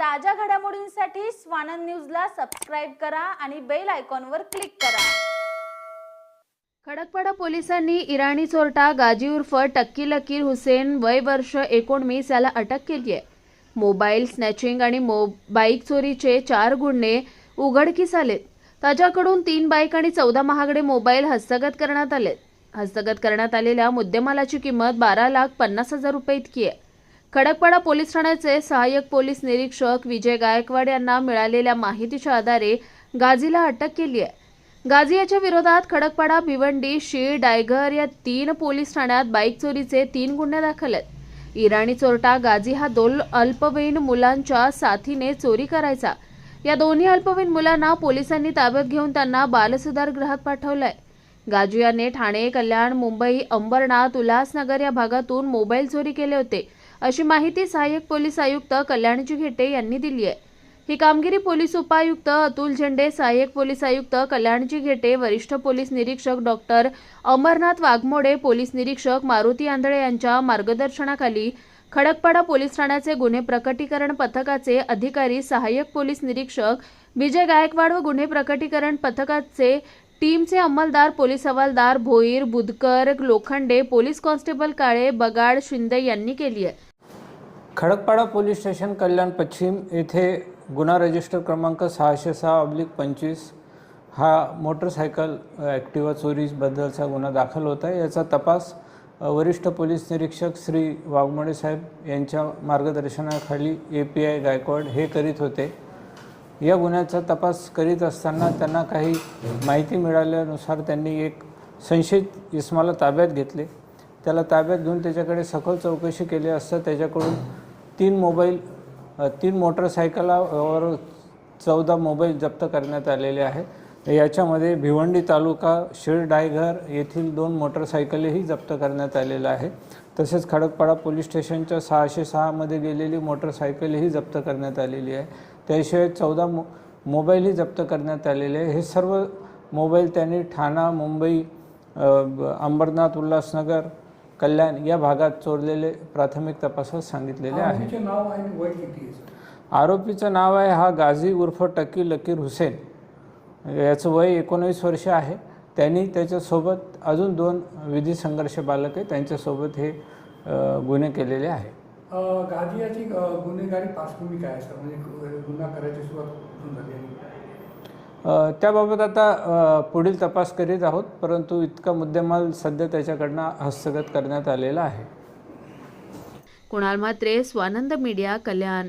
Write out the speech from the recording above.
ताज्या घडामोडींसाठी स्वानंद न्यूजला सबस्क्राईब करा आणि बेल आयकॉनवर क्लिक करा. खडकपाडा पोलिसांनी इराणी चोरटा गाजी उर्फ टक्की लकीर हुसेन वय वर्ष एकोणवीस याला अटक केली आहे. मोबाईल स्नॅचिंग आणि मो बाईक चोरीचे चार गुन्हे उघडकीस आलेत. त्याच्याकडून तीन बाईक आणि चौदा महागडे मोबाईल हस्तगत करण्यात आलेत. हस्तगत करण्यात आलेल्या मुद्देमालाची किंमत बारा लाख पन्नास हजार रुपये इतकी आहे. खडकपाडा पोलीस ठाण्याचे सहाय्यक पोलीस निरीक्षक विजय गायकवाड यांना मिळालेल्या माहितीच्या आधारे गाझीला अटक केली आहे. गाझी याच्या विरोधात खडकपाडा भिवंडी शीळ डायगर या तीन पोलीस ठाण्यात बाईक चोरीचे तीन गुन्हे दाखल आहेत. इराणी चोरटा गाझी हा दोन अल्पवयीन मुलांच्या साथीने चोरी करायचा. या दोन्ही अल्पवयीन मुलांना पोलिसांनी ताब्यात घेऊन त्यांना बालसुधार गृहात पाठवलंय. गाजू याने ठाणे कल्याण मुंबई अंबरनाथ उल्हासनगर या भागातून मोबाईल चोरी केले होते. अशी माहिती सहाय्यक पोलीस आयुक्त कल्याणजी घेटे यांनी दिली आहे. ही कामगिरी पोलीस उपायुक्त अतुल झेंडे सहाय्यक पोलीस आयुक्त कल्याणजी घेटे वरिष्ठ पोलीस निरीक्षक डॉक्टर अमरनाथ वाघमोडे पोलीस निरीक्षक मारुती आंधळे यांच्या मार्गदर्शनाखाली खडकपाडा पोलीस ठाण्याचे गुन्हे प्रकटीकरण पथकाचे अधिकारी सहाय्यक पोलीस निरीक्षक विजय गायकवाड व गुन्हे प्रकटीकरण पथकाचे टीमचे अंमलदार पोलीस हवालदार भोईर बुधकर लोखंडे पोलीस कॉन्स्टेबल काळे बगाड शिंदे यांनी केली आहे. खडकपाडा पोलीस स्टेशन कल्याण पश्चिम येथे गुन्हा रजिस्टर क्रमांक सहाशे सहा ऑब्लिक पंचवीस हा मोटरसायकल ॲक्टिवा चोरीबद्दलचा गुन्हा दाखल होता आहे. याचा तपास वरिष्ठ पोलीस निरीक्षक श्री वाघमोडे साहेब यांच्या मार्गदर्शनाखाली ए पी आय गायकवाड हे करीत होते. या गुन्ह्याचा तपास करीत असताना त्यांना काही माहिती मिळाल्यानुसार त्यांनी एक संशयित इस्माला ताब्यात घेतले. त्याला ताब्यात घेऊन त्याच्याकडे सखोल चौकशी केली असता त्याच्याकडून तीन मोबाईल तीन मोटरसायकलावर चौदा मोबाईल जप्त करण्यात आलेले आहेत. याच्यामध्ये भिवंडी तालुका शिरडायघर येथील दोन मोटरसायकलही जप्त करण्यात आलेलं आहे. तसेच खडकपाडा पोलीस स्टेशनच्या सहाशे सहामध्ये गेलेली मोटरसायकलही जप्त करण्यात आलेली आहे. त्याशिवाय चौदा मो मोबाईलही जप्त करण्यात आलेले आहे. हे सर्व मोबाईल त्यांनी ठाणा मुंबई अंबरनाथ उल्हासनगर कल्याण या भागात चोरलेले प्राथमिक तपासात सांगितलेले आहे? आरोपीचं नाव आहे हा गाझी उर्फ टकी लकीर हुसेन. याचं वय एकोणवीस वर्ष आहे. त्यांनी त्याच्यासोबत अजून दोन विधी संघर्ष बालक आहे त्यांच्यासोबत हे गुन्हे केलेले आहे अ, गाझी याची अ, गुन्हेगारी पार्श्वभूमी काय आहे सर म्हणजे गुन्हा करायची सुरुवात कुठून झाली त्याबाबत आता पुढील तपास करीत आहोत परंतु इतका मुद्देमाल सध्या त्याच्याकडनं हस्तगत करण्यात आलेला आहे. कुणाल म्हात्रे स्वानंद मीडिया कल्याण.